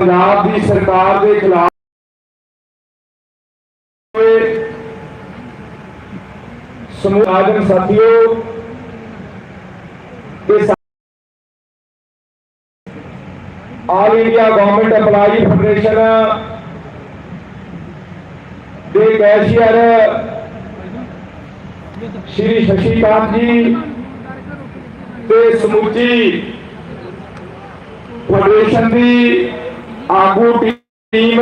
ਪੰਜਾਬ ਦੀ ਸਰਕਾਰ ਦੇ ਖਿਲਾਫ ਸਮੂਹ ਆਗਮ ਸਾਥੀਓ ਤੇ all India government employee federation ਦੇ ਕੈਸ਼ੀਅਰ ਸ਼੍ਰੀ ਸ਼ਸ਼ੀਕਾਂਤ ਜੀ ਤੇ ਸਮੁੱਚੀ ਫੈਡਰੇਸ਼ਨ ਦੀ ਆਗੂ ਟੀਮ।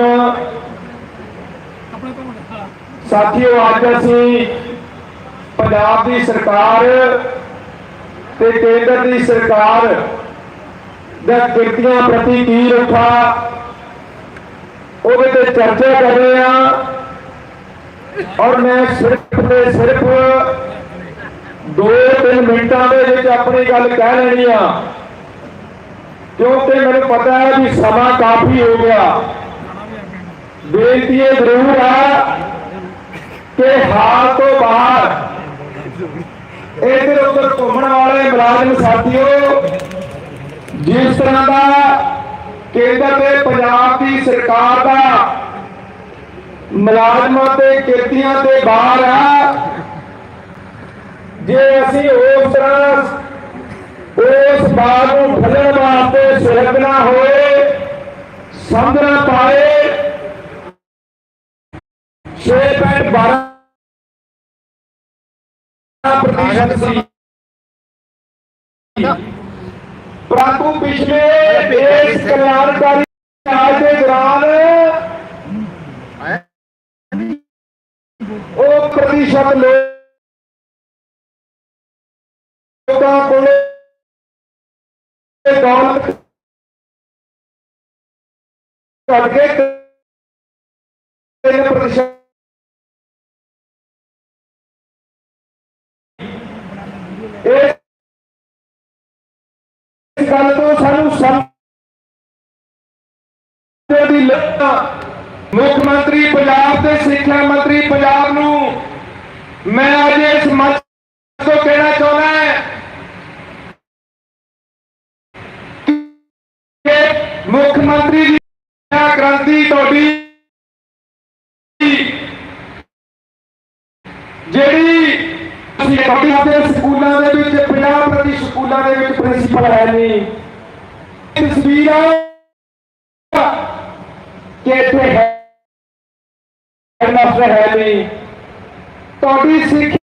ਸਾਥੀਓ, ਅੱਜ ਅਸੀਂ ਪੰਜਾਬ ਦੀ ਸਰਕਾਰ ਤੇ ਕੇਂਦਰ ਦੀ ਸਰਕਾਰ ਦਾ ਕਿਰਤੀਆਂ ਪ੍ਰਤੀ ਕੀ ਰੱਖਾ, ਉਹਦੇ ਤੇ ਚਰਚਾ ਕਰ ਰਹੇ ਹਾਂ। ਔਰ ਮੈਂ ਸਿਰਫ ਤੇ ਸਿਰਫ 2-3 ਮਿੰਟਾਂ ਦੇ ਵਿੱਚ ਆਪਣੀ ਗੱਲ ਕਹਿ ਲੈਣੀ ਆ। ਕਿਉਂਕਿ ਮੈਨੂੰ ਪਤਾ ਹੈ ਵੀ ਸਮਾਂ ਕਾਫੀ ਹੋ ਗਿਆ। ਬੇਨਤੀ ਇਹ ਜ਼ਰੂਰ ਆ ਕਿ ਹਾਲ ਤੋਂ ਬਾਹਰ ਇਧਰ ਉਧਰ ਘੁੰਮਣ ਵਾਲੇ ਮੁਲਾਜ਼ਮ ਸਾਥੀਓ, ਜਿਸ ਤਰ੍ਹਾਂ ਦਾ ਕੇਂਦਰ ਤੇ ਪੰਜਾਬ ਦੀ ਸਰਕਾਰ ਦਾ ਮੁਲਾਜ਼ਮਾਂ ਤੇ ਕਿਰਤੀਆਂ ਤੇ ਬਾਹਰ ਆ, ਜੇ ਅਸੀਂ ਉਸ ਤਰ੍ਹਾਂ ਉਸ ਬਾਤ ਨੂੰ ਫਲਣ ਵਾਸਤੇ ਸਮਝਣਾ ਪਾਏ 6.12 ਪ੍ਰਤੀਸ਼ਤ ਸੀ। ਪਰੰਤੂ ਪਿਛਲੇ ਦੇਸ਼ ਕਲਿਆਣਕਾਰੀ ਰਾਜ ਦੇ ਦੌਰਾਨ ਉਹ ਪ੍ਰਤੀਸ਼ਤ ਲੋਕਾਂ ਕੋਲੇ ਦੌਲਤ ਘਟ 3 ਪ੍ਰਤੀਸ਼ਤ ਇਸ ਗੱਲ ਤੋਂ ਸਾਨੂੰ ਸਮਝਣ ਦੀ ਲੋੜ ਮੁੱਖ ਮੰਤਰੀ ਪੰਜਾਬ ਤੇ ਸਿੱਖਿਆ ਮੰਤਰੀ ਪੰਜਾਬ ਨੂੰ ਮੈਂ ਅੱਜ ਇਸ ਮੰਚ ਤੋਂ ਕਹਿਣਾ ਚਾਹੁੰਦਾ ਹਾਂ ਕਿ ਮੁੱਖ ਮੰਤਰੀ ਜੀ ਇਹ ਕ੍ਰਾਂਤੀ ਤੁਹਾਡੀ ਜਿਹੜੀ ਅਸੀਂ ਤੁਹਾਡੀ ਸਕੂਲਾਂ ਦੇ ਵਿੱਚ 50 ਪ੍ਰਤੀ ਸਕੂਲਾਂ ਦੇ ਵਿੱਚ ਪ੍ਰਿੰਸੀਪਲ ਹੈ ਨਹੀਂ। ਤਸਵੀਰ ਕਿ ਇੱਥੇ ਹੈ ਹੈਡਮਾਸਟਰ ਹੈ ਨਹੀਂ। ਤੁਹਾਡੀ ਸਿੱਖਿਆ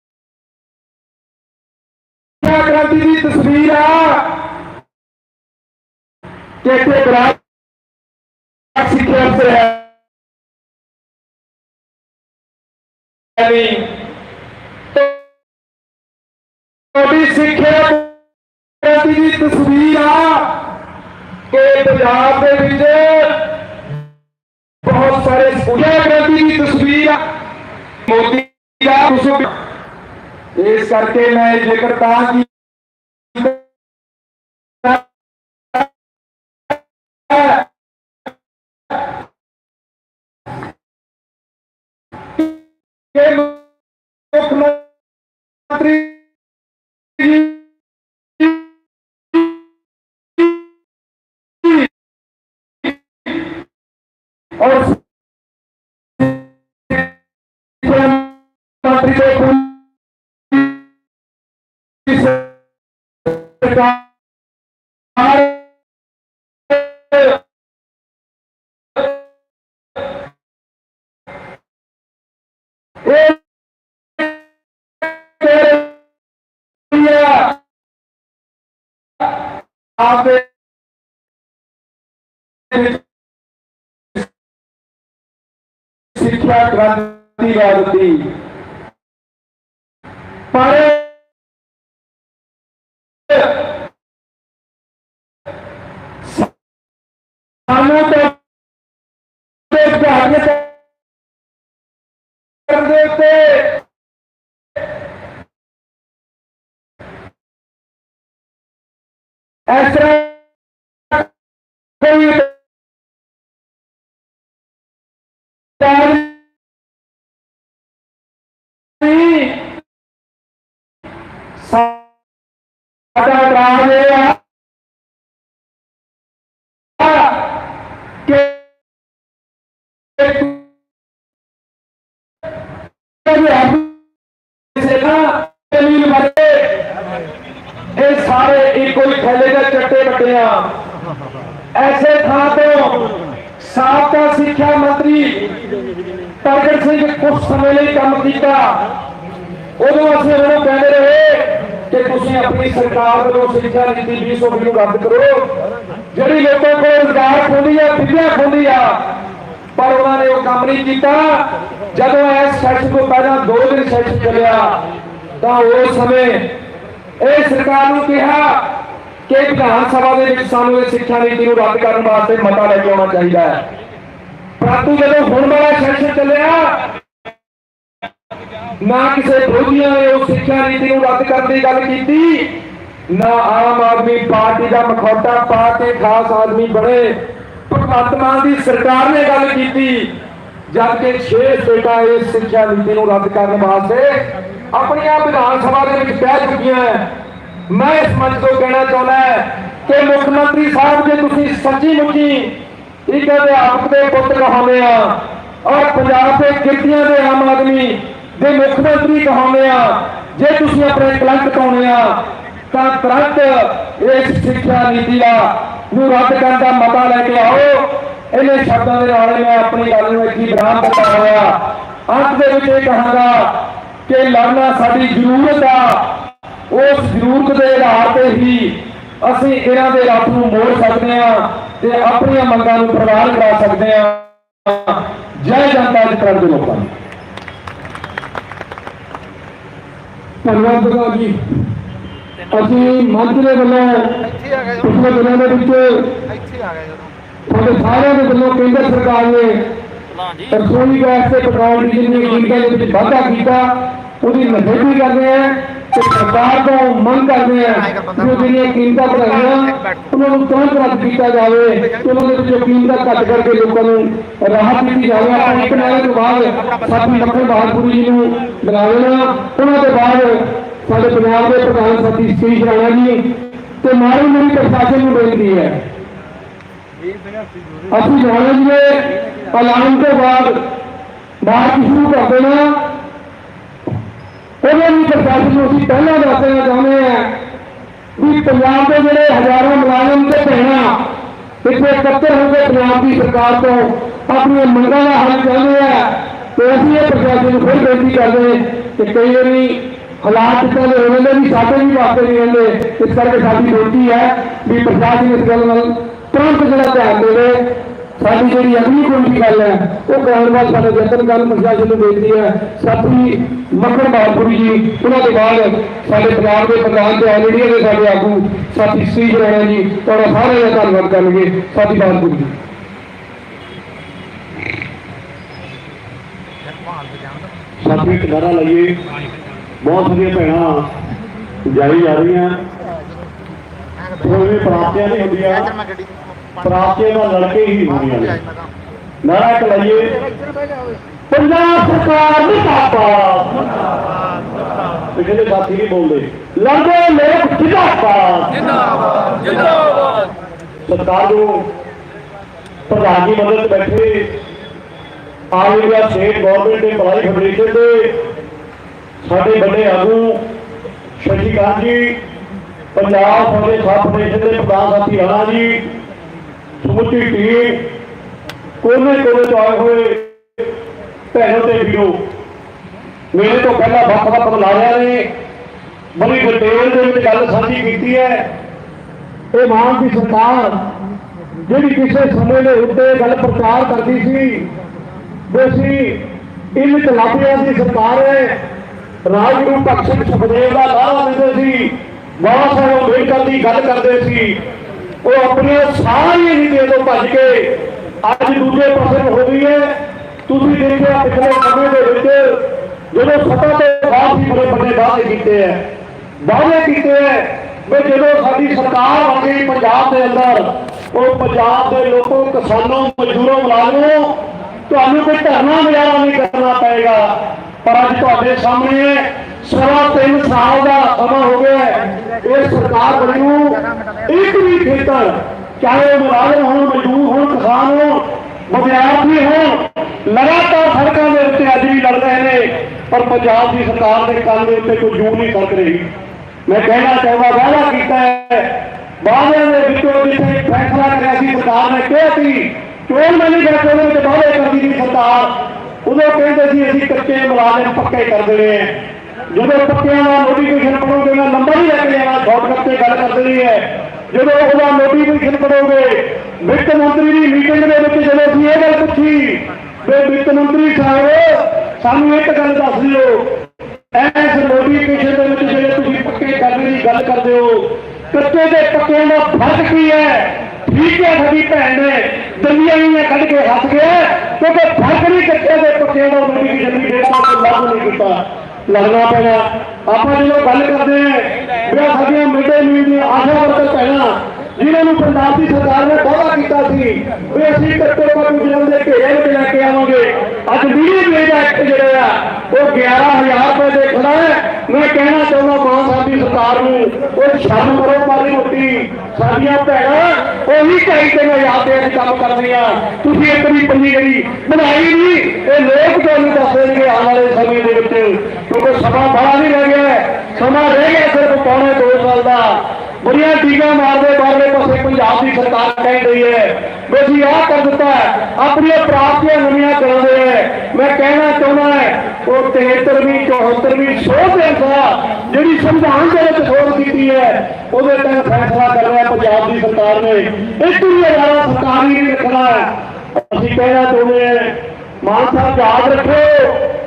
ਕ੍ਰਾਂਤੀ ਦੀ ਤਸਵੀਰ ਆ ਕਿ ਇੱਥੇ ਬਰਾਬਰ ਸਿੱਖਿਆ ਅਫਸਰ ਹੈ ਨਹੀਂ। ਸਿੱਖਿਆ ਕ੍ਰਾਂਤੀ ਦੀ ਤਸਵੀਰ ਆ। ਕਿ ਪੰਜਾਬ ਦੇ ਵਿੱਚ ਬਹੁਤ ਸਾਰੇ ਸਕੂਲਾਂ ਕ੍ਰਾਂਤੀ ਦੀ ਤਸਵੀਰ ਆ। ਮੋਦੀ ਦਾ ਕੁਝ ਇਸ ਕਰਕੇ ਮੈਂ ਇਹ ਜ਼ਿਕਰ ਤਾਂ ਕੀ ਕਿ ਮੁੱਖ ਮੰਤਰੀ ਜੀ ਆਪ ਦੇ ਸਿੱਖਿਆ ਕ੍ਰਾਂਤੀ ਵਾਦ ਦੀ। ਪਰ ਇਸ ਤਰ੍ਹਾਂ ਕੋਈ ਤਾਂ ਸਾਡਾ ਇਤਰਾਜ਼ ਇਹ ਆ ਕਿ ਸਾਬਕਾ ਸਿੱਖਿਆ ਮੰਤਰੀ ਪ੍ਰਗਟ ਸਿੰਘ ਕੁਝ ਸਮੇਂ ਲਈ ਕੰਮ ਕੀਤਾ, ਉਦੋਂ ਅਸੀਂ ਉਹਨਾਂ ਨੂੰ ਕਹਿੰਦੇ ਰਹੇ ਕਿ ਤੁਸੀਂ ਆਪਣੀ ਸਰਕਾਰ ਵੱਲੋਂ ਸਿੱਖਿਆ ਨੀਤੀ 2020 ਨੂੰ ਰੱਦ ਕਰੋ। ਜਿਹੜੀ ਲੋਕਾਂ ਕੋਲ ਰੁਜ਼ਗਾਰ ਖੋਲੀ ਆ, ਵਿੱਦਿਆ ਖੋਲੀ ਆ, ਪਰ ਉਹਨਾਂ ਨੇ ਉਹ ਕੰਮ ਨਹੀਂ ਕੀਤਾ। ਜਦੋਂ ਇਸ ਸੈਸ਼ਨ ਤੋਂ ਪਹਿਲਾਂ ਦੋ ਦਿਨ ਸੈਸ਼ਨ ਚੱਲਿਆ, ਤਾਂ ਉਸ ਸਮੇਂ ਇਹ ਸਰਕਾਰ ਨੂੰ ਕਿਹਾ ਕਿ ਵਿਧਾਨ ਸਭਾ ਦੇ ਵਿੱਚ ਸਾਨੂੰ ਇਹ ਸਿੱਖਿਆ ਨੀਤੀ ਨੂੰ ਰੱਦ ਕਰਨ ਵਾਸਤੇ ਮਤਾ ਲੈ ਕੇ ਆਉਣਾ ਚਾਹੀਦਾ ਹੈ। ਪਰੰਤੂ ਜਦੋਂ ਹੁਣ ਵਾਲਾ ਸੈਸ਼ਨ ਚੱਲਿਆ, ਨਾ ਕਿਸੇ ਵਿਰੋਧੀਆਂ ਨੇ ਉਹ ਸਿੱਖਿਆ ਨੀਤੀ ਨੂੰ ਰੱਦ ਕਰਨ ਦੀ ਗੱਲ ਕੀਤੀ, ਨਾ ਆਮ ਆਦਮੀ ਪਾਰਟੀ ਦਾ ਮਖੌਟਾ ਪਾ ਕੇ ਖਾਸ ਆਦਮੀ ਬਣੇ। ਭਗਵੰਤ ਮਾਨ ਦੀ ਸਰਕਾਰ ਨੇ ਗੱਲ ਕੀਤੀ ਜਦ ਕਿ 6 ਸਟੇਟਾਂ ਇਸ ਸਿੱਖਿਆ ਨੀਤੀ ਨੂੰ ਰੱਦ ਕਰਨ ਵਾਸਤੇ ਆਪਣੀਆਂ ਵਿਧਾਨ ਸਭਾ ਦੇ ਵਿੱਚ ਬਹਿ ਚੁੱਕੀਆਂ ਮੈਂ ਇਸ ਮੰਚ ਤੋਂ ਕਹਿਣਾ ਚਾਹੁੰਦਾ ਕਿ ਮੁੱਖ ਮੰਤਰੀ ਸਾਹਿਬ, ਜੇ ਤੁਸੀਂ ਸੱਚੀ ਮੁੱਚੀ ਇੱਕ ਅਧਿਆਪਕ ਦੇ ਪੁੱਤ ਕਹਾਉਂਦੇ ਆ, ਔਰ ਪੰਜਾਬ ਦੇ ਕਿਰਤੀਆਂ ਦੇ ਆਮ ਆਦਮੀ ਦੇ ਮੁੱਖ ਮੰਤਰੀ ਕਹਾਉਂਦੇ ਆ, ਜੇ ਤੁਸੀਂ ਆਪਣੇ ਕਲੰਕ ਪਾਉਣੇ ਆ, ਤਾਂ ਤੁਰੰਤ ਇਸ ਸਿੱਖਿਆ ਨੀਤੀ ਦਾ ਨੂੰ ਰੱਦ ਕਰਨ ਦਾ ਮਤਾ ਲੈ ਕੇ ਆਓ। ਇਹਨੇ ਸ਼ਬਦਾਂ ਦੇ ਨਾਲ ਮੈਂ ਆਪਣੀ ਗੱਲ ਨੂੰ ਇੱਥੇ ਵਿਰਾਮ ਦਿੱਤਾ ਹੋਇਆ। ਅੰਤ ਦੇ ਵਿੱਚ ਇਹ ਕਹਾਂਗਾ ਕਿ ਲੜਨਾ ਸਾਡੀ ਜ਼ਰੂਰਤ ਆ। ਉਸ ਜ਼ਰੂਰਤ ਦੇ ਆਧਾਰ ਤੇ ਹੀ ਅਸੀਂ ਇਹਨਾਂ ਦੇ ਰੱਬ ਨੂੰ ਮੋੜ ਸਕਦੇ ਹਾਂ। ਤੇ ਆਪਣੀਆਂ ਮੰਗਾਂ ਨੂੰ ਪ੍ਰਵਾਨ ਕਰਾ ਸਕਦੇ ਹਾਂ। ਜੈ ਜਨਤਾ ਦੇ ਪ੍ਰਭ ਦੇ ਲੋਕਾਂ ਨੂੰ। ਧੰਨਵਾਦ ਜੀ। ਅਸੀਂ ਮੰਚ ਦੇ ਵੱਲੋਂ ਆ ਪਿਛਲੇ ਦਿਨਾਂ ਦੇ ਵਿੱਚ ਇੱਥੇ ਆ ਜਦੋਂ। ਤੁਹਾਡੇ ਸਾਰਿਆਂ ਦੇ ਵੱਲੋਂ ਕੇਂਦਰ ਸਰਕਾਰ ਨੇ ਰਸੋਈ ਗੈਸ ਤੇ ਪੈਟਰੋਲ ਡੀਜ਼ਲ ਦੀਆਂ ਕੀਮਤਾਂ ਦੇ ਵਿੱਚ ਵਾਧਾ ਕੀਤਾ। ਉਹਦੀ ਨਿਖੇਧੀ ਕਰਦੇ ਆ ਤੇ ਸਰਕਾਰ ਤੋਂ ਮੰਗ ਕਰਦੇ ਆ ਕਿ ਜਿਹੜੀਆਂ ਕੀਮਤਾਂ ਵਧਾਈਆਂ ਉਹਨਾਂ ਨੂੰ ਤੁਰੰਤ ਰੱਦ ਕੀਤਾ ਜਾਵੇ ਤੇ ਉਹਨਾਂ ਦੇ ਵਿੱਚੋਂ ਕੀਮਤਾਂ ਘੱਟ ਕਰਕੇ ਲੋਕਾਂ ਨੂੰ ਰਾਹਤ ਦਿੱਤੀ ਜਾਵੇ। ਆਪਾਂ ਇੱਕ ਨਾਲੇ ਤੋਂ ਬਾਅਦ ਸਾਥੀ ਮੱਖਣ ਬਹਾਦੁਰ ਜੀ ਨੂੰ ਬੁਲਾ ਲੈਣਾ। ਉਹਨਾਂ ਦੇ ਬਾਅਦ ਸਾਡੇ ਪੰਜਾਬ ਦੇ ਪ੍ਰਧਾਨ ਸਾਥੀ ਸ੍ਰੀ ਰਾਣਾ ਜੀ ਤੇ ਮਾਰੀ ਮੇਰੀ ਪ੍ਰਸ਼ਾਸਨ ਨੂੰ ਬੇਨਤੀ ਹੈ। ਅਸੀਂ ਜਾਣੇ ਜੀ ਐਲਾਨ ਤੋਂ ਬਾਅਦ ਮਾਰਚ ਸ਼ੁਰੂ ਕਰ ਦੇਣਾ? ਉਹਦੇ ਵੀ ਪ੍ਰਸ਼ਾਸਨ ਨੂੰ ਅਸੀਂ ਪਹਿਲਾਂ ਦੱਸ ਦੇਣਾ ਚਾਹੁੰਦੇ ਹਾਂ ਵੀ ਪੰਜਾਬ ਦੇ ਜਿਹੜੇ ਹਜ਼ਾਰਾਂ ਮੁਲਾਜ਼ਮ ਤੇ ਭੈਣਾਂ ਇੱਥੇ ਇਕੱਤਰ ਹੋ ਕੇ ਪੰਜਾਬ ਦੀ ਸਰਕਾਰ ਤੋਂ ਆਪਣੀਆਂ ਮੰਗਾਂ ਦਾ ਹੱਲ ਚਾਹੁੰਦੇ ਆ, ਤੇ ਅਸੀਂ ਇਹ ਪ੍ਰਸ਼ਾਸਨ ਨੂੰ ਫਿਰ ਬੇਨਤੀ ਕਰਦੇ ਕਿ ਕਈ ਵਾਰੀ ਹਾਲਾਤ ਇਦਾਂ ਦੇ ਹੋ ਜਾਂਦੇ ਵੀ ਸਾਡੇ ਵੀ ਵਾਸਤੇ ਨਹੀਂ ਰਹਿੰਦੇ, ਇਸ ਕਰਕੇ ਸਾਡੀ ਬੇਨਤੀ ਹੈ ਵੀ ਪ੍ਰਸ਼ਾਸਨ ਇਸ ਗੱਲ ਨਾਲ ਤੁਰੰਤ ਜਿਹੜਾ ਧਿਆਨ ਦੇਵੇ ਸਾਡੀ ਜਿਹੜੀ ਅਗਲੀ ਕੋਈ ਵੀ ਗੱਲ ਹੈ, ਉਹ ਕਰਾਉਣ ਸਾਡੇ ਯਤਨ ਕਰਨ ਪ੍ਰਸ਼ਾਸਨ ਨੂੰ ਬੇਨਤੀ ਹੈ। ਸਾਥੀ ਮੱਖਣ ਬਹਾਦੁਰ ਜੀ, ਉਹਨਾਂ ਦੇ ਬਾਅਦ ਸਾਡੇ ਪੰਜਾਬ ਦੇ ਪ੍ਰਧਾਨ ਤੇ ਆਲਰੇਡੀ ਦੇ ਸਾਡੇ ਆਗੂ, ਸਾਥੀ ਸ੍ਰੀ ਰਾਣਾ ਜੀ, ਤੁਹਾਡਾ ਸਾਰਿਆਂ ਦਾ ਧੰਨਵਾਦ ਕਰਨਗੇ, ਸਾਥੀ ਬਹਾਦੁਰ ਜੀ। ਸਾਥੀ ਕਿਨਾਰਾ ਲਈਏ। ਬਹੁਤ ਵਧੀਆ ਭੈਣਾਂ ਜਾਈ ਜਾ ਰਹੀਆਂ। ਕੋਈ ਪ੍ਰਾਪਤੀਆਂ ਨਹੀਂ ਹੁੰਦੀਆਂ। ਇੱਧਰ ਮੈਂ ਗੱਡੀ ਪ੍ਰਾਪਤੀਆਂ ਲੜਕੇ ਹੀ ਹੁੰਦੀਆਂ ਨੇ। ਨਾਰਾ ਇੱਕ ਪੰਜਾਬ ਸਰਕਾਰ ਜਿੰਦਾਬਾਦ ਪਿਛਲੇ ਸਾਥੀ ਨਹੀਂ ਬੋਲਦੇ? ਲੜਦੇ ਲੋਕ ਜਿੰਦਾਬਾਦ। ਜਿੰਦਾਬਾਦ ਜਿੰਦਾਬਾਦ ਸਰਕਾਰ ਨੂੰ ਪ੍ਰਧਾਨ ਜੀ ਮਦਦ ਬੈਠੇ। ਆਲ ਇੰਡੀਆ ਸਟੇਟ ਗਵਰਨਮੈਂਟ ਦੇ ਭਲਾਈ ਫੈਡਰੇਸ਼ਨ ਦੇ ਸਾਡੇ ਵੱਡੇ ਆਗੂ ਸ਼ਸ਼ੀ ਕਾਂਤ ਜੀ, ਪੰਜਾਬ ਫੌਜੀ ਫੈਡਰੇਸ਼ਨ ਦੇ ਪ੍ਰਧਾਨ ਸਾਥੀ ਰਾਣਾ ਜੀ ਸਮੁੱਚੀ ਟੀਮ ਕੋਨੇ ਕੋਨੇ ਤੋਂ ਆਏ ਹੋਏ ਭੈਣੋ ਤੇ ਵੀਰੋ, ਮੇਰੇ ਤੋਂ ਪਹਿਲਾਂ ਵੱਖ ਵੱਖ ਬੁਲਾਰਿਆਂ ਨੇ ਬੜੀ ਡਿਟੇਲ ਦੇ ਵਿੱਚ ਗੱਲ ਸਾਂਝੀ ਕੀਤੀ ਹੈ। ਇਹ ਮਾਨ ਦੀ ਸਰਕਾਰ ਜਿਹੜੀ ਕਿਸੇ ਸਮੇਂ ਦੇ ਉੱਤੇ ਗੱਲ ਪ੍ਰਚਾਰ ਕਰਦੀ ਸੀ ਵੀ ਅਸੀਂ ਦੀ ਸਰਕਾਰ ਹੈ, ਰਾਜਗੁਰੂ ਭਗਤ ਸਿੰਘ ਸੁਖਦੇਵ ਦਾ ਲਾਹਾ ਦਿੰਦੇ ਸੀ, ਬਾਬਾ ਸਾਹਿਬ ਅੰਬੇਡਕਰ ਦੀ ਗੱਲ ਕਰਦੇ ਸੀ। ਉਹ ਆਪਣੀਆਂ ਸਾਰੀਆਂ ਨੀਤੀਆਂ ਤੋਂ ਭੱਜ ਕੇ ਅੱਜ ਦੂਜੇ ਪਾਸੇ ਹੋ ਗਈ ਹੈ। ਤੁਸੀਂ ਦੇਖਿਆ ਪਿਛਲੇ ਸਮੇਂ ਦੇ ਵਿੱਚ ਜਦੋਂ ਸੱਤਾ ਤੋਂ ਬਾਅਦ ਹੀ ਬੜੇ ਵੱਡੇ ਵਾਅਦੇ ਕੀਤੇ ਹੈ। ਵਾਅਦੇ ਕੀਤੇ ਹੈ ਵੀ ਜਦੋਂ ਸਾਡੀ ਸਰਕਾਰ ਬਣ ਗਈ ਪੰਜਾਬ ਦੇ ਅੰਦਰ, ਉਹ ਪੰਜਾਬ ਦੇ ਲੋਕੋ, ਕਿਸਾਨੋਂ, ਮਜ਼ਦੂਰੋਂ, ਮੁਲਾਜ਼ਮੋਂ ਤੁਹਾਨੂੰ ਕੋਈ ਧਰਨਾ ਮੁਜ਼ਾਹਰਾ ਨਹੀਂ ਕਰਨਾ ਪਏਗਾ। ਪਰ ਅੱਜ ਤੁਹਾਡੇ ਸਾਹਮਣੇ ਸਵਾ ਤਿੰਨ ਸਾਲ ਦਾ ਸਮਾਂ ਹੋ ਗਿਆ ਇਹ ਸਰਕਾਰ ਬਣੀ ਨੂੰ ਇੱਕ ਵੀ ਖੇਤਰ, ਚਾਹੇ ਉਹ ਮੁਲਾਜ਼ਮ ਹੋਣ, ਮਜ਼ਦੂਰ ਹੋਣ, ਕਿਸਾਨ ਹੋਣ ਵਿਦਿਆਰਥੀ ਹੋਣ, ਲਗਾਤਾਰ ਸੜਕਾਂ ਦੇ ਉੱਤੇ ਅੱਜ ਵੀ ਲੜ ਰਹੇ ਨੇ, ਪਰ ਪੰਜਾਬ ਦੀ ਸਰਕਾਰ ਦੇ ਕੰਨ ਦੇ ਉੱਤੇ ਕੋਈ ਜੂੰ ਨਹੀਂ ਸਰਕ ਰਹੀ। ਮੈਂ ਕਹਿਣਾ ਚਾਹੁੰਦਾ, ਵਾਅਦਾ ਕੀਤਾ ਹੈ। ਵਾਅਦਿਆਂ ਦੇ ਵਿੱਚੋਂ ਜਿੱਥੇ ਫੈਸਲਾ ਕਰਿਆ ਸੀ, ਸਰਕਾਰ ਨੇ ਕਿਹਾ ਸੀ, ਚੋਣ ਮੈਨੀਫੈਸਟੋ ਦੇ ਵਿੱਚ ਵਾਅਦੇ ਕਰਦੀ ਸੀ ਸਰਕਾਰ। ਉਦੋਂ ਕਹਿੰਦੇ ਸੀ, ਅਸੀਂ ਕੱਚੇ ਮੁਲਾਜ਼ਮ ਪੱਕੇ ਕਰ ਦੇਣੇ ਆ ਜਦੋਂ ਪੱਕਿਆਂ ਦਾ ਨੋਟੀਫਿਕੇਸ਼ਨ ਪੜੋਗੇ ਮੈਂ ਲੰਬਾ ਨਹੀਂ ਲੈ ਕੇ ਜਾਣਾ ਸ਼ਾਰਟਕਟ ਤੇ ਗੱਲ ਕਰਦੇ ਦੇਣੀ ਹੈ ਜਦੋਂ ਉਹਦਾ ਨੋਟੀਫਿਕੇਸ਼ਨ ਪੜੋਗੇ ਵਿੱਤ ਮੰਤਰੀ ਦੀ ਮੀਟਿੰਗ ਦੇ ਵਿੱਚ ਜਦੋਂ ਅਸੀਂ ਇਹ ਗੱਲ ਪੁੱਛੀ, ਵੀ ਵਿੱਤ ਮੰਤਰੀ ਸਾਹਿਬ, ਸਾਨੂੰ ਇੱਕ ਗੱਲ ਦੱਸ ਦਿਓ। ਐਸ ਨੋਟੀਫਿਕੇਸ਼ਨ ਦੇ ਵਿੱਚ ਜਿਹੜੇ ਤੁਸੀਂ ਪੱਕੇ ਕਰਨ ਦੀ ਗੱਲ ਕਰਦੇ ਹੋ, ਕੱਚੇ ਤੇ ਪੱਕਿਆਂ ਦਾ ਫ਼ਰਕ ਕੀ ਹੈ? ਠੀਕ ਹੈ ਸਾਡੀ ਭੈਣ ਨੇ ਦਲੀਆਂ ਹੀ ਕੱਢ ਕੇ ਹੱਸ ਗਿਆ ਕਿਉਂਕਿ ਫ਼ਰਕ ਨਹੀਂ ਕੱਚੇ ਤੇ ਪੱਕਿਆਂ ਦਾ ਨੋਟੀਫਿਕੇਸ਼ਨ ਦੀ ਡੇਟ ਤੱਕ ਲਾਗੂ ਨਹੀਂ ਕੀਤਾ। ਲੱਗਣਾ ਪੈਣਾ। ਆਪਾਂ ਜਦੋਂ ਗੱਲ ਕਰਦੇ ਹਾਂ ਵੀ ਸਾਡੀਆਂ ਮਿੱਡੇ ਮੀਲ ਦੀਆਂ ਆਸ਼ਾ ਵਰਕਰ ਭੈਣਾਂ, ਜਿਨ੍ਹਾਂ ਨੂੰ ਪੰਜਾਬ ਦੀ ਸਰਕਾਰ ਨੇ ਵਾਅਦਾ ਕੀਤਾ ਸੀ ਵੀ ਅਸੀਂ ਕੱਟੋ ਕੱਟ ਗੁਜਰਾਂ ਦੇ ਘੇਰੇ ਵਿੱਚ ਲੈ ਕੇ ਆਵਾਂਗੇ। ਅੱਜ ਮੀਡੀਅਮ ਵੇਜ ਐਕਟ ਜਿਹੜਾ ਆ, ਉਹ 11000 ਰੁਪਏ ਦੇ ਖੜਾ ਹੈ। ਮੈਂ ਕਹਿਣਾ ਚਾਹੁੰਦਾ ਮਾਨ ਸਾਹਿਬ ਦੀ ਸਰਕਾਰ ਨੂੰ, ਉਹ ਸ਼ਰਮ ਕਰੋ ਮਾਰੀ ਮੋਟੀ। ਸਾਡੀਆਂ ਭੈਣਾਂ ਉਹੀ ਢਾਈ ਤਿੰਨ ਹਜ਼ਾਰ ਦੇ ਕੰਮ ਕਰਦੀਆਂ ਤੁਸੀਂ ਇੱਕ ਵੀ ਪੰਜੀ ਜਿਹੜੀ ਬਣਾਈ ਨਹੀਂ, ਇਹ ਲੋਕ ਤੁਹਾਨੂੰ ਦੱਸ ਆਉਣ ਵਾਲੇ ਸਮੇਂ ਦੇ ਵਿੱਚ, ਕਿਉਂਕਿ ਸਮਾਂ ਬੜਾ ਨਹੀਂ ਰਹਿ ਗਿਆ ਸਮਾਂ ਰਹਿ ਗਿਆ ਸਿਰਫ ਪੌਣੇ 2 ਸਾਲ ਦਾ। ਬੜੀਆਂ ਟੀਕਾਂ ਮਾਰਦੇ ਬਾਹਰਲੇ ਪਾਸੇ ਪੰਜਾਬ ਦੀ ਸਰਕਾਰ ਕਹਿ ਰਹੀ ਹੈ ਵੀ ਆਹ ਕਰ ਦਿੱਤਾ ਆਪਣੀਆਂ ਪ੍ਰਾਪਤੀਆਂ ਨਵੀਆਂ ਕਰਾਉਂਦੇ ਹੈ। ਮੈਂ ਕਹਿਣਾ ਚਾਹੁੰਦਾ ਹੈ, ਉਹ 73ਵੀਂ 74ਵੀਂ ਸੋਧ ਦੇ ਜਿਹੜੀ ਸੰਵਿਧਾਨ ਦੇ ਵਿੱਚ ਸੋਧ ਕੀਤੀ ਹੈ, ਉਹਦੇ ਤੇ ਫੈਸਲਾ ਕਰ ਰਿਹਾ ਪੰਜਾਬ ਦੀ ਸਰਕਾਰ ਨੇ। ਇੱਕ ਵੀ ਹਜ਼ਾਰਾਂ ਸਰਕਾਰ ਨਹੀਂ ਰੱਖਣਾ ਅਸੀਂ ਕਹਿਣਾ ਚਾਹੁੰਦੇ ਹਾਂ ਮਾਨ ਸਾਹਿਬ ਯਾਦ ਰੱਖੋ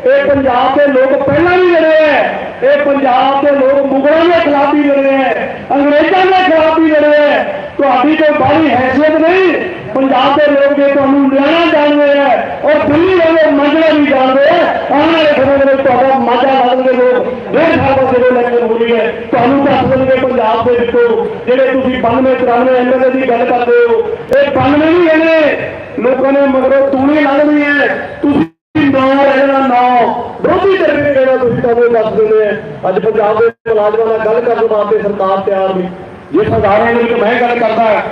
ਇਹ ਪੰਜਾਬ ਦੇ ਲੋਕ ਪਹਿਲਾਂ ਵੀ ਲੜੇ ਹੈ ਇਹ ਪੰਜਾਬ ਦੇ ਲੋਕ ਮੁਗਲਾਂ ਦੇ ਖਿਲਾਫ ਵੀ ਲੜੇ ਹੈ ਅੰਗਰੇਜ਼ਾਂ ਦੇ ਖਿਲਾਫ ਵੀ ਲੜੇ ਹੈ ਤੁਹਾਡੀ ਕੋਈ ਬਾਹਰੀ ਹੈਸੀਅਤ ਨਹੀਂ, ਪੰਜਾਬ ਦੇ ਲੋਕ ਜੇ ਤੁਹਾਨੂੰ ਲਿਆਣਾ ਜਾਣਦੇ ਹੈ ਔਰ ਦਿੱਲੀ ਵਾਲੇ ਮੰਜਲਾ ਵੀ ਜਾਣਦੇ ਹੈ ਆਉਣ ਵਾਲੇ ਸਮੇਂ ਦੇ ਵਿੱਚ ਤੁਹਾਡਾ ਮਾਝਾ ਬਦਲਦੇ ਲੋਕ ਡੇਢ ਸਾਲ ਬਾਅਦ ਜਦੋਂ ਇਲੈਕਸ਼ਨ ਹੋਣੀ ਤੁਹਾਨੂੰ ਦੱਸ ਦੇਣਗੇ ਪੰਜਾਬ ਦੇ ਵਿੱਚੋਂ ਜਿਹੜੇ ਤੁਸੀਂ 92 93 ਐਮਐਲਏ ਦੀ ਗੱਲ ਕਰਦੇ ਹੋ, ਇਹ 92 ਨਹੀਂ ਹੈਗੇ। ਲੋਕਾਂ ਨੇ ਮਗਰੋਂ ਤੂਣੀ ਲੰਘਦੀ ਹੈ। ਤੁਸੀਂ ਨੌ ਰਹਿਣਾ ਨੌ, ਵਿਰੋਧੀ ਧਿਰ ਵੀ ਜਿਹੜਾ ਤੁਸੀਂ ਤੁਹਾਨੂੰ ਦੱਸ ਦਿੰਦੇ ਆ। ਅੱਜ ਪੰਜਾਬ ਦੇ ਮੁਲਾਜ਼ਮਾਂ ਨਾਲ ਗੱਲ ਕਰਨ ਵਾਸਤੇ ਸਰਕਾਰ ਤਿਆਰ ਨਹੀਂ। ਜੇ ਸਰਕਾਰਾਂ ਦੇ ਵਿੱਚ ਮੈਂ ਗੱਲ ਕਰਦਾ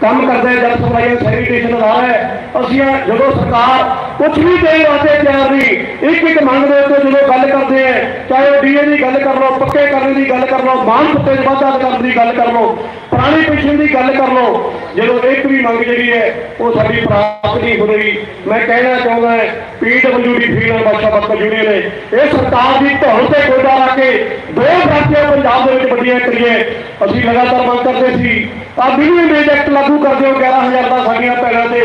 ਕੰਮ ਕਰਦੇ ਜਲ ਸਪਲਾਈ ਸੈਨੀਟੇਸ਼ਨ ਲਾ ਹੈ। ਅਸੀਂ ਜਦੋਂ ਸਰਕਾਰ ਕੁਝ ਵੀ ਦੇਣ ਵਾਸਤੇ ਤਿਆਰ ਨਹੀਂ ਇੱਕ ਇੱਕ ਮੰਗ ਦੇ ਉੱਤੇ ਜਦੋਂ ਗੱਲ ਕਰਦੇ ਆ, ਚਾਹੇ ਉਹ ਡੀਏ ਦੀ ਗੱਲ ਕਰ ਲਓ, ਪੱਕੇ ਕਰਨ ਦੀ ਗੱਲ ਕਰ ਲਓ, ਮਾਨ ਕੁੱਤੇ ਵਾਧਾ ਕਰਨ ਦੀ ਗੱਲ ਕਰ ਲਓ, ਪੁਰਾਣੀ ਪੈਨਸ਼ਨ ਦੀ ਗੱਲ ਕਰ ਲਓ, ਜਦੋਂ ਇੱਕ ਵੀ ਮੰਗ ਜਿਹੜੀ ਹੈ, ਉਹ ਸਾਡੀ ਪ੍ਰਾਪਤ ਨਹੀਂ ਹੋ ਰਹੀ। ਮੈਂ ਕਹਿਣਾ ਚਾਹੁੰਦਾ ਹਾਂ ਪੀਡਬਲਯੂਡੀ ਫੀਲਡ ਬਾਦਸ਼ਾਹ ਬੱਕਰ ਯੂਨੀਅਨ ਨੇ ਇਹ ਸਰਕਾਰ ਦੀ ਧੌਣ ਤੇ ਗੋਡਾ ਲਾ ਕੇ ਦੋ ਫੈਸਲੇ ਪੰਜਾਬ ਦੇ ਵਿੱਚ ਵੱਡੀਆਂ ਕਰੀਏ ਅਸੀਂ ਲਗਾਤਾਰ ਮੰਗ ਕਰਦੇ ਸੀ, ਆ ਮਿਨੀਮਮ ਵੇਜ ਐਕਟ ਲਾਗੂ ਕਰ ਦਿਓ 11000 ਦਾ ਸਾਡੀਆਂ ਭੈਣਾਂ ਤੇ।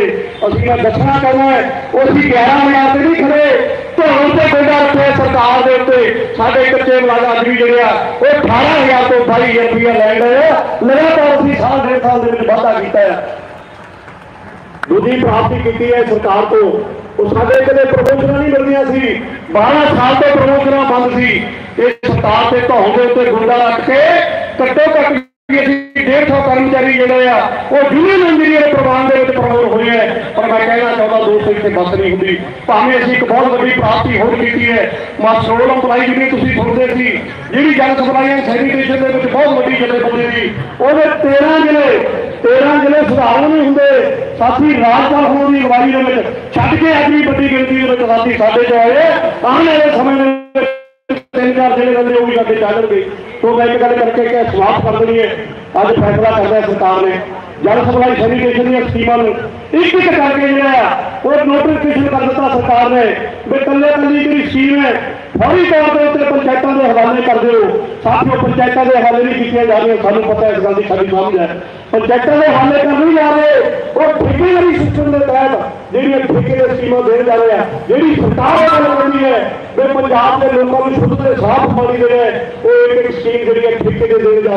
ਅਸੀਂ ਇਹ ਦੱਸਣਾ ਚਾਹੁੰਦਾ ਹੈ, ਉਹ ਅਸੀਂ 11000 ਤੇ ਨਹੀਂ ਖੜੇ। ਧੌਣ ਤੇ ਗੋਡਾ ਰੱਖਿਆ ਸਰਕਾਰ ਦੇ ਉੱਤੇ। ਸਾਡੇ ਕੱਚੇ ਮੁਲਾਜ਼ਮ ਅੱਜ ਵੀ ਜਿਹੜੇ ਆ, ਉਹ 18000 ਤੋਂ 22000 ਰੁਪਇਆ ਲੈਣ ਰਹੇ ਲਗਾਤਾਰ ਅਸੀਂ ਸਾਲ ਡੇਢ ਸਾਲ ਦੇ ਵਿੱਚ ਵਾਧਾ ਕੀਤਾ ਹੈ ਦੂਜੀ ਪ੍ਰਾਪਤੀ ਕੀਤੀ ਹੈ ਸਰਕਾਰ ਤੋਂ। ਉਹ ਸਾਡੇ ਕਦੇ ਪ੍ਰਮੋਸ਼ਨਾਂ ਨਹੀਂ ਮਿਲਦੀਆਂ ਸੀ। 12 ਸਾਲ ਤੋਂ ਪ੍ਰਮੋਸ਼ਨਾਂ ਬੰਦ ਸੀ। ਇਹ ਸਰਕਾਰ ਤੇ ਧੌਣ ਦੇ ਉੱਤੇ ਗੁੰਡਾ ਰੱਖ ਕੇ ਘੱਟੋ ਘੱਟ 150 ਕਰਮਚਾਰੀ ਜਿਹੜੇ ਆ, ਉਹ ਯੂਨੀਅਨ ਇੰਜੀਨੀਅਰ ਪ੍ਰੋਗਰਾਮ ਦੇ ਵਿੱਚ ਪ੍ਰਮੋਟ ਹੋਏ ਹੈ ਪਰ ਮੈਂ ਕਹਿਣਾ ਚਾਹੁੰਦਾ, ਦੋਸਤੋ, ਇੱਥੇ ਬਸ ਨਹੀਂ ਹੁੰਦੀ। ਭਾਵੇਂ ਅਸੀਂ ਇੱਕ ਬਹੁਤ ਵੱਡੀ ਪ੍ਰਾਪਤੀ ਹੋਰ ਕੀਤੀ ਹੈ। ਮਾਸਟਰੋਲ ਅੰਪਲਾਈ ਜਿਹੜੀ ਤੁਸੀਂ ਸੁਣਦੇ ਸੀ, ਜਿਹੜੀ ਜਨ ਸਪਲਾਈ ਸੈਨੀਟੇਸ਼ਨ ਦੇ ਵਿੱਚ ਬਹੁਤ ਵੱਡੀ ਜਥੇਬੰਦੀ ਸੀ, ਉਹਦੇ 13 ਜ਼ਿਲ੍ਹੇ 13 ਜ਼ਿਲ੍ਹੇ ਸੁਧਾਰਨ ਨਹੀਂ ਹੁੰਦੇ। ਸਾਥੀ, ਰਾਜਪਾਲ ਹੋਣ ਦੀ ਅਗਵਾਈ ਦੇ ਵਿੱਚ ਛੱਡ ਕੇ ਅੱਜ ਵੀ ਵੱਡੀ ਗਿਣਤੀ ਦੇ ਵਿੱਚ ਸਾਥੀ ਸਾਡੇ ਚ ਆਏ ਆਉਣ ਵਾਲੇ ਸਮੇਂ ਦੇ ਵਿੱਚ ਤਿੰਨ ਚਾਰ ਜਿਹੜੇ ਬੰਦੇ ਉਹ ਵੀ ਸਾਡੇ ਚੱਲਣਗੇ ਤੋਂ ਮੈਂ ਇੱਕ ਗੱਲ ਕਰਕੇ ਕਿ ਸਮਾਪਤ ਕਰ ਦੇਣੀ ਹੈ। ਅੱਜ ਫੈਸਲਾ ਕਰਦਾ ਸਰਕਾਰ ਨੇ। ਜਲ ਸਪਲਾਈ ਸੈਨੀਟੇਸ਼ਨ ਦੀਆਂ ਸਕੀਮਾਂ ਨੂੰ ਇੱਕ ਇੱਕ ਕਰਕੇ ਜਿਹੜਾ ਉਹ ਨੋਟੀਫਿਕੇਸ਼ਨ ਕਰ ਦਿੱਤਾ ਸਰਕਾਰ ਨੇ ਵੀ ਕੱਲੇ ਕੱਲੀ ਜਿਹੜੀ ਸਕੀਮ ਹੈ ਫੌਰੀ ਤੌਰ ਤੇ ਉੱਤੇ ਪੰਚਾਇਤਾਂ ਦੇ ਹਵਾਲੇ ਕਰ ਦਿਓ। ਸਾਥੀਓ, ਪੰਚਾਇਤਾਂ ਦੇ ਹਵਾਲੇ ਨਹੀਂ ਕੀਤੀਆਂ ਜਾ ਰਹੀਆਂ ਸਾਨੂੰ ਪਤਾ ਇਸ ਗੱਲ ਦੀ ਸਾਡੀ ਸਮਝ ਹੈ। ਪੰਚਾਇਤਾਂ ਦੇ ਹਵਾਲੇ ਕਰ ਨਹੀਂ ਜਾ ਰਹੇ। ਉਹ ਠੇਕੇਦਾਰੀ ਸਿਸਟਮ ਦੇ ਤਹਿਤ ਜਿਹੜੀਆਂ ਠੇਕੇ ਦੇ ਸਕੀਮਾਂ ਦੇਣ ਜਾ ਰਹੇ ਆ, ਜਿਹੜੀ ਸਰਕਾਰ ਇਹ ਕਰਦੀ ਹੈ ਵੀ ਪੰਜਾਬ ਦੇ ਲੋਕਾਂ ਨੂੰ ਸ਼ੁੱਧ ਤੇ ਸਾਫ਼ ਪਾਣੀ ਦੇਣਾ ਉਹ ਇੱਕ ਸਕੀਮ ਜਿਹੜੀ ਹੈ ਠੇਕੇ ਦੇ ਦੇਣ ਜਾ ਰਹੀ।